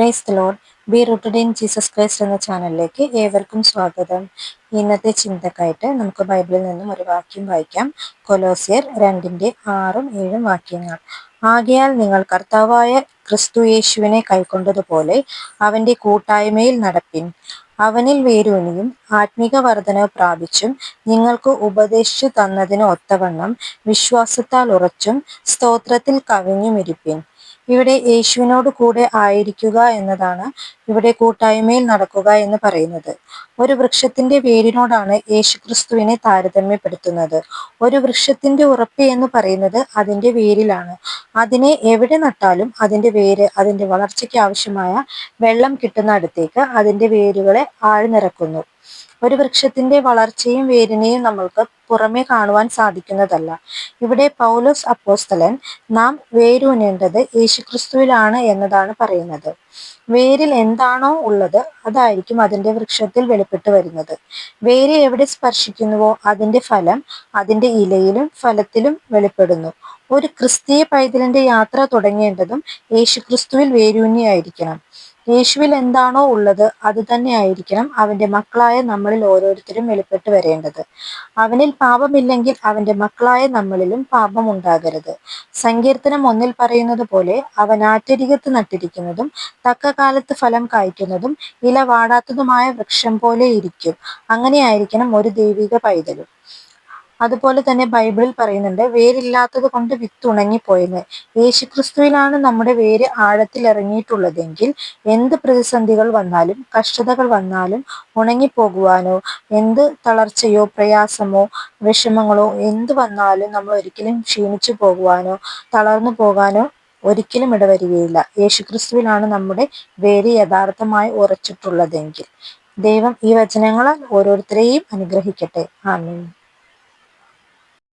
Praise the lord be rooted in Jesus Christ എന്ന ചാനലിലേക്ക് ഏവർക്കും സ്വാഗതം. ഇന്നത്തെ ചിന്തക്കായിട്ട് നമുക്ക് ബൈബിളിൽ നിന്നും ഒരു വാക്യം വായിക്കാം. കൊലോസിയർ രണ്ടിന്റെ ആറും ഏഴും വാക്യങ്ങൾ. ആകയാൽ നിങ്ങൾ കർത്താവായ ക്രിസ്തു യേശുവിനെ കൈക്കൊണ്ടതുപോലെ അവന്റെ കൂട്ടായ്മയിൽ നടപ്പിൻ. അവനിൽ വേരൂന്നിയും ആത്മീക വർധനവ് പ്രാപിച്ചും നിങ്ങൾക്ക് ഉപദേശിച്ചു തന്നതിന് ഒത്തവണ്ണം വിശ്വാസത്താൽ ഉറച്ചും സ്തോത്രത്തിൽ കവിഞ്ഞുമിരിപ്പിൻ ഇവിടെ യേശുവിനോട് കൂടെ ആയിരിക്കുക എന്നതാണ് ഇവിടെ കൂട്ടായ്മയിൽ നടക്കുക എന്ന് പറയുന്നത്. ഒരു വൃക്ഷത്തിന്റെ വേരിനോടാണ് യേശുക്രിസ്തുവിനെ താരതമ്യപ്പെടുത്തുന്നത്. ഒരു വൃക്ഷത്തിന്റെ ഉറപ്പ് എന്ന് പറയുന്നത് അതിന്റെ വേരിലാണ്. അതിനെ എവിടെ നട്ടാലും അതിന്റെ വേര് അതിന്റെ വളർച്ചയ്ക്ക് ആവശ്യമായ വെള്ളം കിട്ടുന്ന അടുത്തേക്ക് അതിന്റെ വേരുകളെ ആഴ്ന്നിറക്കുന്നു. ഒരു വൃക്ഷത്തിന്റെ വളർച്ചയും വേരിനെയും നമ്മൾക്ക് പുറമേ കാണുവാൻ സാധിക്കുന്നതല്ല. ഇവിടെ പൗലോസ് അപ്പോസ്തലൻ നാം വേരൂനേണ്ടത് യേശുക്രിസ്തുവിലാണ് എന്നതാണ് പറയുന്നത്. വേരിൽ എന്താണോ ഉള്ളത് അതായിരിക്കും അതിന്റെ വൃക്ഷത്തിൽ വെളിപ്പെട്ട് വരുന്നത്. വേര് എവിടെ സ്പർശിക്കുന്നുവോ അതിന്റെ ഫലം അതിന്റെ ഇലയിലും ഫലത്തിലും വെളിപ്പെടുന്നു. ഒരു ക്രിസ്തീയ പൈതലിന്റെ യാത്ര തുടങ്ങേണ്ടതും യേശുക്രിസ്തുവിൽ വേരൂന്നിയായിരിക്കണം. യേശുവിൽ എന്താണോ ഉള്ളത് അത് തന്നെ ആയിരിക്കണം അവന്റെ മക്കളായ നമ്മളിൽ ഓരോരുത്തരും വെളിപ്പെട്ട് വരേണ്ടത്. അവനിൽ പാപമില്ലെങ്കിൽ അവന്റെ മക്കളായ നമ്മളിലും പാപം ഉണ്ടാകരുത് സങ്കീർത്തനം ഒന്നിൽ പറയുന്നത് പോലെ അവൻ ആറ്റരികത്ത് നട്ടിരിക്കുന്നതും തക്ക കാലത്ത് ഫലം കായ്ക്കുന്നതും ഇല വാടാത്തതുമായ വൃക്ഷം പോലെ ഇരിക്കും. അങ്ങനെയായിരിക്കണം ഒരു ദൈവിക പൈതലും. അതുപോലെ തന്നെ ബൈബിളിൽ പറയുന്നുണ്ട് വേരില്ലാത്തത് കൊണ്ട് വിത്ത് ഉണങ്ങിപ്പോയെന്ന് യേശുക്രിസ്തുവിലാണ് നമ്മുടെ വേര് ആഴത്തിൽ ഇറങ്ങിയിട്ടുള്ളതെങ്കിൽ എന്ത് പ്രതിസന്ധികൾ വന്നാലും കഷ്ടതകൾ വന്നാലും ഉണങ്ങിപ്പോകുവാനോ എന്ത് തളർച്ചയോ പ്രയാസമോ വിഷമങ്ങളോ എന്ത് വന്നാലും നമ്മൾ ഒരിക്കലും ക്ഷീണിച്ചു പോകുവാനോ തളർന്നു പോകാനോ ഒരിക്കലും ഇടവരികയില്ല. യേശുക്രിസ്തുവിലാണ് നമ്മുടെ വേര് യഥാർത്ഥമായി ഉറച്ചിട്ടുള്ളതെങ്കിൽ. ദൈവം ഈ വചനങ്ങളാൽ ഓരോരുത്തരെയും അനുഗ്രഹിക്കട്ടെ. ആമീൻ.